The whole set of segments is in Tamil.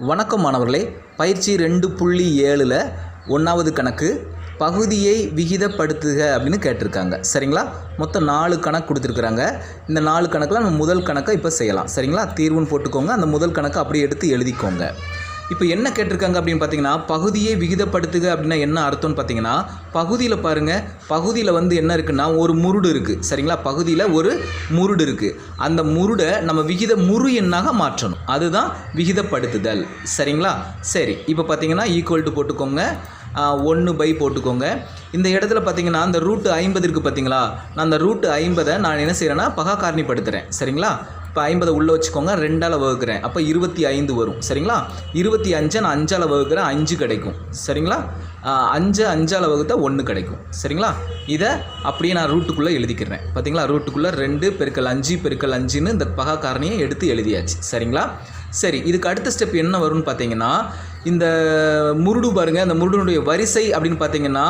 வணக்கம் மாணவர்களே பயிற்சி ரெண்டு புள்ளி ஏழில் ஒன்றாவது கணக்கு பகுதியை விகிதப்படுத்துக அப்படின்னு கேட்டிருக்காங்க. சரிங்களா? மொத்தம் நாலு கணக்கு கொடுத்துருக்குறாங்க. இந்த நாலு கணக்கில் நம்ம முதல் கணக்கை இப்போ செய்யலாம். சரிங்களா? தீர்வுன்னு போட்டுக்கோங்க. அந்த முதல் கணக்கை அப்படியே எடுத்து எழுதிக்கோங்க. இப்போ என்ன கேட்டிருக்காங்க அப்படின்னு பார்த்தீங்கன்னா பகுதியை விகிதப்படுத்துக அப்படின்னா என்ன அர்த்தம்னு பார்த்தீங்கன்னா பகுதியில் பாருங்கள் பகுதியில் வந்து என்ன இருக்குன்னா ஒரு முருடு இருக்குது சரிங்களா? பகுதியில் ஒரு முருடு இருக்குது அந்த முருடை நம்ம விகித முரு எண்ணாக மாற்றணும். அதுதான் விகிதப்படுத்துதல். சரிங்களா? சரி. இப்போ பார்த்தீங்கன்னா ஈக்குவல் டு போட்டுக்கோங்க. ஒன்று பை போட்டுக்கோங்க. இந்த இடத்துல பார்த்தீங்கன்னா அந்த ரூட்டு ஐம்பது இருக்குது பார்த்தீங்களா? நான் அந்த ரூட்டு ஐம்பதை நான் என்ன செய்கிறேன்னா பகா காரணிப்படுத்துகிறேன் சரிங்களா? இப்போ ஐம்பதை உள்ளே வச்சுக்கோங்க ரெண்டால் வகுக்கிறேன். அப்போ இருபத்தி ஐந்து வரும். சரிங்களா? இருபத்தி அஞ்சை நான் அஞ்சால் வகுக்கிறேன் அஞ்சு கிடைக்கும். சரிங்களா? அஞ்சு அஞ்சால் வகுத்தா ஒன்று கிடைக்கும். சரிங்களா? இதை அப்படியே நான் ரூட்டுக்குள்ளே எழுதிக்கிறேன். பார்த்தீங்களா ரூட்டுக்குள்ளே ரெண்டு பெருக்கல் அஞ்சு பெருக்கல் அஞ்சுன்னு இந்த பகா காரணியை எடுத்து எழுதியாச்சு. சரிங்களா? சரி இதுக்கு அடுத்த ஸ்டெப் என்ன வரும்னு பார்த்தீங்கன்னா இந்த முருடு பாருங்கள் அந்த முருடனுடைய வரிசை அப்படின்னு பார்த்தீங்கன்னா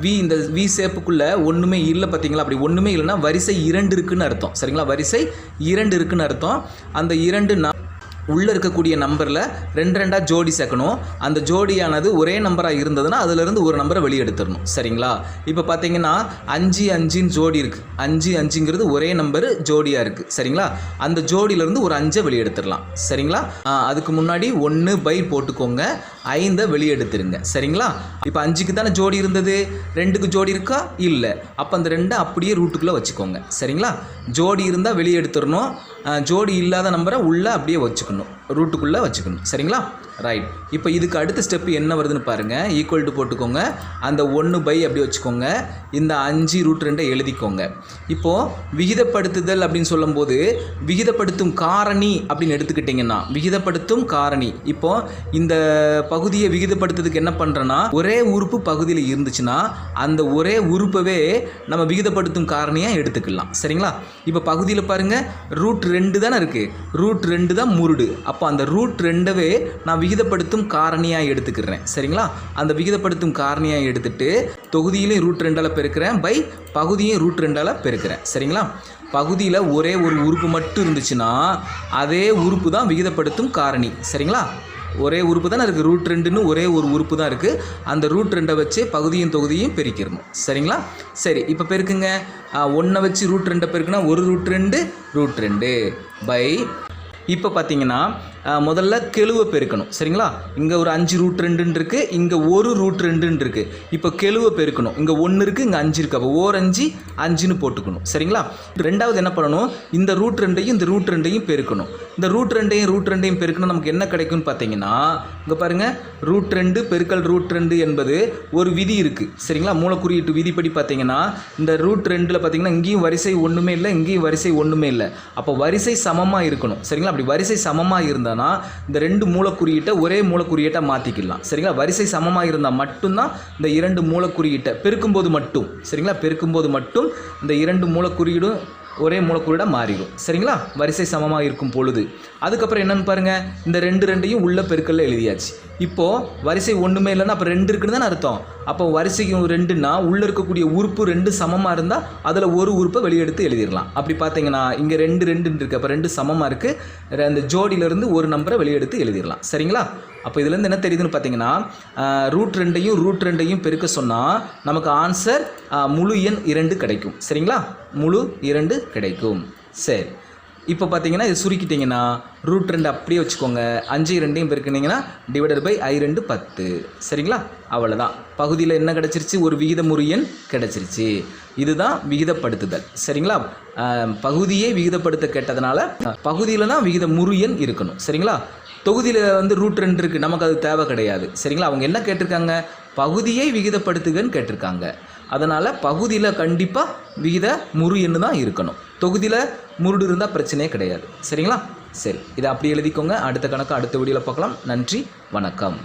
வி இந்த வி சேப்புக்குள்ளே ஒன்றுமே இல்லை பார்த்தீங்களா அப்படி ஒன்றுமே இல்லைன்னா வரிசை இரண்டு இருக்குன்னு அர்த்தம். சரிங்களா? வரிசை இரண்டு இருக்குன்னு அர்த்தம். அந்த இரண்டு நான் உள்ளே இருக்கக்கூடிய நம்பரில் ரெண்டு ரெண்டாக ஜோடி சேர்க்கணும். அந்த ஜோடியானது ஒரே நம்பராக இருந்ததுன்னா அதிலிருந்து ஒரு நம்பரை வெளியெடுத்துடணும். சரிங்களா? இப்போ பார்த்தீங்கன்னா அஞ்சு அஞ்சுன்னு ஜோடி இருக்குது அஞ்சு அஞ்சுங்கிறது ஒரே நம்பர் ஜோடியாக இருக்குது சரிங்களா? அந்த ஜோடியிலேருந்து ஒரு அஞ்சை வெளியெடுத்துடலாம். சரிங்களா? அதுக்கு முன்னாடி ஒன்று பை போட்டுக்கோங்க. ஐந்தை வெளியெடுத்துருங்க சரிங்களா? இப்போ அஞ்சுக்கு தானே ஜோடி இருந்தது? ரெண்டுக்கு ஜோடி இருக்கா? இல்லை. அப்போ அந்த ரெண்டை அப்படியே ரூட்டுக்குள்ளே வச்சுக்கோங்க. சரிங்களா? ஜோடி இருந்தால் வெளியே எடுத்துடணும். ஜோடி இல்லாத நம்பரை உள்ளே அப்படியே வச்சுக்கணும். ரூட்டுக்குள்ளே வச்சுக்கணும். சரிங்களா? ரைட் இப்போ இதுக்கு அடுத்த ஸ்டெப் என்ன வருதுன்னு பாருங்கள் ஈக்குவல் டு போட்டுக்கோங்க. அந்த ஒன்று பை அப்படி வச்சுக்கோங்க. இந்த அஞ்சு ரூட் ரெண்டை எழுதிக்கோங்க. இப்போது விகிதப்படுத்துதல் அப்படின்னு சொல்லும்போது விகிதப்படுத்தும் காரணி அப்படின்னு எடுத்துக்கிட்டிங்கன்னா விகிதப்படுத்தும் காரணி. இப்போது இந்த பகுதியை விகிதப்படுத்துறதுக்கு என்ன பண்ணுறேன்னா ஒரே உறுப்பு பகுதியில் இருந்துச்சுன்னா அந்த ஒரே உறுப்பவே நம்ம விகிதப்படுத்தும் காரணியாக எடுத்துக்கலாம். சரிங்களா? இப்போ பகுதியில் பாருங்கள் ரூட் ரெண்டு தானே இருக்குது ரூட் ரெண்டு தான் முருடு. அப்போ அப்போ அந்த ரூட் ரெண்டவே நான் விகிதப்படுத்தும் காரணியாக எடுத்துக்கிறேன். சரிங்களா? அந்த விகிதப்படுத்தும் காரணியாக எடுத்துகிட்டு தொகுதியிலையும் ரூட் ரெண்டால் பெருக்கிறேன் பை பகுதியும் ரூட் ரெண்டால் பெருக்கிறேன். சரிங்களா? பகுதியில் ஒரே ஒரு உறுப்பு மட்டும் இருந்துச்சுன்னா அதே உறுப்பு தான் விகிதப்படுத்தும் காரணி. சரிங்களா? ஒரே உறுப்பு தானே இருக்குது ரூட் ரெண்டுன்னு ஒரே ஒரு உறுப்பு தான் இருக்குது அந்த ரூட் ரெண்டை வச்சு பகுதியும் தொகுதியும் பெருக்கிடணும். சரிங்களா? சரி இப்போ பெருக்குங்க. ஒன்றை வச்சு ரூட் ரெண்டை பெருக்குனா ஒரு ரூட் ரெண்டு ரூட் ரெண்டு பை இப்போ பார்த்தீங்கன்னா முதல்ல கெழுவை பெருக்கணும். சரிங்களா? இங்கே ஒரு அஞ்சு ரூட் ரெண்டுன்னு இருக்குது இங்கே ஒரு ரூட் ரெண்டுன்னு இருக்குது இப்போ கெழுவை பெருக்கணும். இங்கே ஒன்று இருக்குது இங்கே அஞ்சு இருக்குது அப்போ ஓர் அஞ்சு அஞ்சுன்னு போட்டுக்கணும். சரிங்களா? ரெண்டாவது என்ன பண்ணணும்? இந்த ரூட் ரெண்டையும் இந்த ரூட் ரெண்டையும் பெருக்கணும். இந்த ரூட் ரெண்டையும் ரூட் ரெண்டையும் பெருக்கணும் நமக்கு என்ன கிடைக்கும்னு பார்த்தீங்கன்னா இங்கே பாருங்கள் ரூட் ரெண்டு பெருக்கல் ரூட் ரெண்டு என்பது ஒரு விதி இருக்குது சரிங்களா? மூலக்குறியீட்டு விதிப்படி பார்த்தீங்கன்னா இந்த ரூட் ரெண்டில் பார்த்தீங்கன்னா இங்கேயும் வரிசை ஒன்றுமே இல்லை இங்கேயும் வரிசை ஒன்றுமே இல்லை. அப்போ வரிசை சமமாக இருக்கணும். சரிங்களா? அப்படி வரிசை சமமாக இருந்தானா இந்த ரெண்டு மூலக்குறியீட்டை ஒரே மூலக்குறியீட்டை மாற்றிக்கலாம் சரிங்களா? வரிசை சமமாக இருந்தால் மட்டும்தான் இந்த இரண்டு மூலக்குறியீட்டை பெருக்கும்போது மட்டும். சரிங்களா? பெருக்கும்போது மட்டும் இந்த இரண்டு மூலக்குறியீடும் ஒரே மூலக்கூறிடம் மாறிடும் சரிங்களா? வரிசை சமமாக இருக்கும் பொழுது. அதுக்கப்புறம் என்னன்னு பாருங்கள் இந்த ரெண்டு ரெண்டையும் உள்ள பெருக்கல்ல எழுதியாச்சு. இப்போது வரிசை ஒன்றுமே இல்லைன்னா அப்போ ரெண்டு இருக்குன்னு தானே அர்த்தம். அப்போ வரிசைக்கு ரெண்டுன்னா உள்ளே இருக்கக்கூடிய உறுப்பு ரெண்டு சமமாக இருந்தால் அதில் ஒரு உறுப்பை வெளியெடுத்து எழுதிடலாம். அப்படி பார்த்தீங்கன்னா இங்கே ரெண்டு ரெண்டுன்னு இருக்குது அப்போ ரெண்டு சமமாக இருக்குது அந்த ஜோடியிலேருந்து ஒரு நம்பரை வெளியெடுத்து எழுதிடலாம். சரிங்களா? அப்போ இதுலேருந்து என்ன தெரியுதுன்னு பார்த்தீங்கன்னா ரூட் ரெண்டையும் ரூட் ரெண்டையும் பெருக்க சொன்னால் நமக்கு ஆன்சர் முழு எண் இரண்டு கிடைக்கும். சரிங்களா? முழு இரண்டு கிடைக்கும். சரி. இப்போ பார்த்தீங்கன்னா இது சுருக்கிட்டிங்கன்னா ரூட் ரெண்டு அப்படியே வச்சுக்கோங்க. அஞ்சு ரெண்டையும் பெருக்குனிங்கன்னா டிவைடட் பை ஐ ரெண்டு பத்து. சரிங்களா? அவ்வளோதான் பகுதியில் என்ன கிடச்சிருச்சு? ஒரு விகித முறு எண் கிடச்சிருச்சு. இதுதான் விகிதப்படுத்துதல். சரிங்களா? பகுதியே விகிதப்படுத்த கேட்டதுனால பகுதியில் தான் விகித முறு எண் இருக்கணும். சரிங்களா? தொகுதியில் வந்து ரூட் ரெண்டு இருக்குது நமக்கு அது தேவை கிடையாது. சரிங்களா? அவங்க என்ன கேட்டிருக்காங்க? பகுதியை விகிதப்படுத்துகன்னு கேட்டிருக்காங்க. அதனால் பகுதியில் கண்டிப்பாக விகித முறு எண்ணு தான் இருக்கணும். தொகுதியில் முருடு இருந்தால் பிரச்சனையே கிடையாது. சரிங்களா? சரி இதை அப்படி எழுதிக்கோங்க. அடுத்த கணக்கு அடுத்த வீடியோவில் பார்க்கலாம். நன்றி வணக்கம்.